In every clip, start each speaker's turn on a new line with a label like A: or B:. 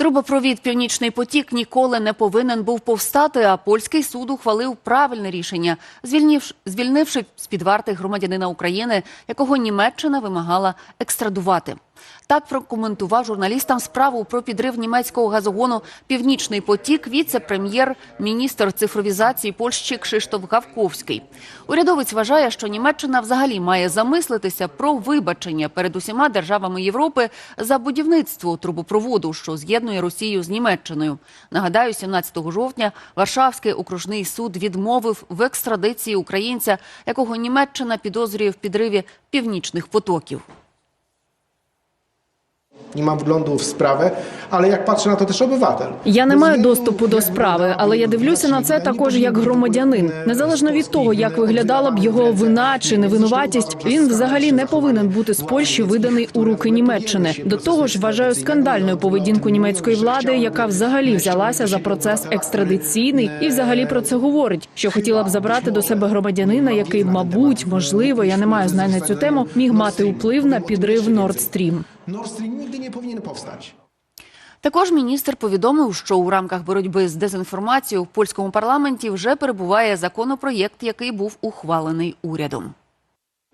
A: Трубопровід Північний потік ніколи не повинен був повстати. А польський суд ухвалив правильне рішення, звільнивши, з під варти громадянина України, якого Німеччина вимагала екстрадувати. Так прокоментував журналістам справу про підрив німецького газогону Північний потік віце-прем'єр-міністр цифровізації Польщі Кшиштоф Гавковський. Урядовець вважає, що Німеччина взагалі має замислитися про вибачення перед усіма державами Європи за будівництво трубопроводу, що з'єднує Росію з Німеччиною. Нагадаю, 17 жовтня Варшавський окружний суд відмовив в екстрадиції українця, якого Німеччина підозрює в підриві північних потоків.
B: Nie mam wglądu w sprawę, ale jak patrzy na to też obywatel.
C: Я не маю доступу до справи, але я дивлюся на це також як громадянин. Незалежно від того, як виглядала б його вина чи невинуватість, він взагалі не повинен бути з Польщі виданий у руки Німеччини. До того ж, вважаю скандальною поведінку німецької влади, яка взагалі взялася за процес екстрадиційний і взагалі про це говорить, що хотіла б забрати до себе громадянина, який, мабуть, можливо, я не маю знань на цю тему, міг мати вплив на підрив Nord Stream.
B: Nie powinien powstać.
A: Також міністр повідомив, що у рамках боротьби з дезінформацією в польському парламенті вже перебуває законопроєкт, який був ухвалений урядом.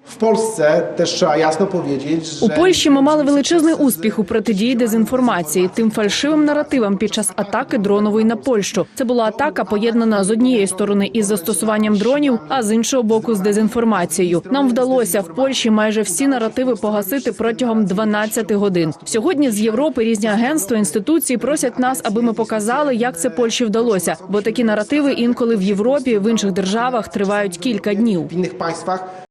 B: W Polsce też trzeba jasno powiedzieć, że...
C: У Польщі ми мали величезний успіх у протидії дезінформації, тим фальшивим наративам під час атаки дронової на Польщу. Це була атака, поєднана з однієї сторони із застосуванням дронів, а з іншого боку з дезінформацією. Нам вдалося в Польщі майже всі наративи погасити протягом 12 годин. Сьогодні з Європи різні агентства інституції просять нас, аби ми показали, як це Польщі вдалося. Бо такі наративи інколи в Європі в інших державах тривають кілька днів.
B: innych państwach